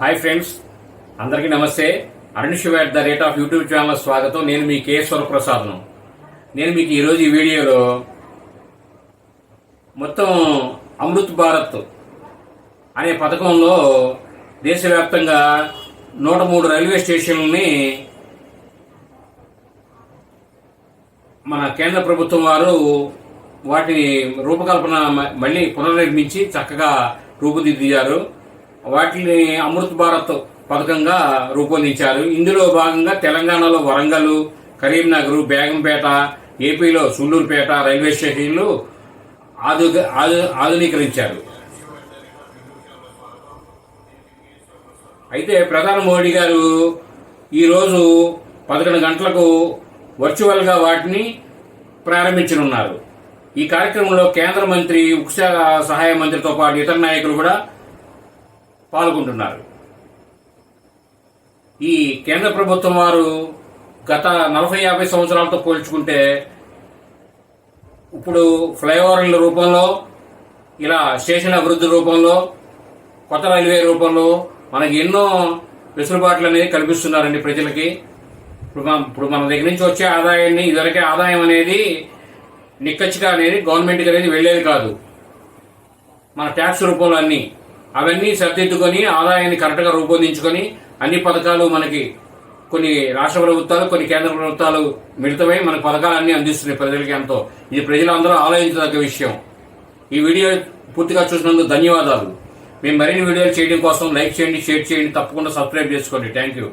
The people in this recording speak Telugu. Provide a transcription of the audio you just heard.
హాయ్ ఫ్రెండ్స్ అందరికీ నమస్తే. Arun at the rate of YouTube channel స్వాగతం. నేను మీ కేశ్వర ప్రసాద్ను నేను మీకు ఈరోజు ఈ వీడియోలో మొత్తం అమృత్ భారత్ అనే పథకంలో దేశవ్యాప్తంగా నూట మూడు రైల్వే స్టేషన్లని మన కేంద్ర ప్రభుత్వం వారు వాటిని రూపకల్పన మళ్ళీ పునర్నిర్మించి చక్కగా రూపుదిద్దారు. వాటిని అమృత్ భారత్ పథకంగా రూపొందించారు. ఇందులో భాగంగా తెలంగాణలో వరంగల్ కరీంనగర్ బేగంపేట ఏపీలో సూళ్ళూరుపేట రైల్వే స్టేషన్లు ఆధు ఆధు- ఆధునీకరించారు. అయితే ప్రధాని మోడీ గారు ఈరోజు పదకొండు గంటలకు వర్చువల్గా వాటిని ప్రారంభించనున్నారు. ఈ కార్యక్రమంలో కేంద్ర మంత్రి ఉక్స సహాయ మంత్రితో పాటు ఇతర నాయకులు కూడా పాల్గొంటున్నారు. ఈ కేంద్ర ప్రభుత్వం వారు గత నలభై యాభై సంవత్సరాలతో పోల్చుకుంటే ఇప్పుడు ఫ్లైఓవర్ల రూపంలో ఇలా స్టేషన్ అభివృద్ధి రూపంలో కొత్త రైల్వే రూపంలో మనకి ఎన్నో వెసులుబాట్లు అనేది కల్పిస్తున్నారండి ప్రజలకి. ఇప్పుడు మన ఇప్పుడు మన దగ్గర నుంచి వచ్చే ఆదాయాన్ని ఇదివరకే ఆదాయం అనేది నిక్కచ్చిగా అనేది గవర్నమెంట్కి అనేది వెళ్ళేది కాదు. మన ట్యాక్స్ రూపంలో అన్ని అవన్నీ సర్దిద్దుకొని ఆదాయాన్ని కరెక్ట్గా రూపొందించుకొని అన్ని పథకాలు మనకి కొన్ని రాష్ట్ర ప్రభుత్వాలు కొన్ని కేంద్ర ప్రభుత్వాలు మిళితమై మన పథకాలన్నీ అందిస్తున్నాయి ప్రజలకి ఎంతో. ఇది ప్రజలందరూ ఆలోచించదగ్గ విషయం. ఈ వీడియో పూర్తిగా చూసినందుకు ధన్యవాదాలు. మేము మరిన్ని వీడియోలు చేయడం కోసం లైక్ చేయండి షేర్ చేయండి తప్పకుండా సబ్స్క్రైబ్ చేసుకోండి. Thank you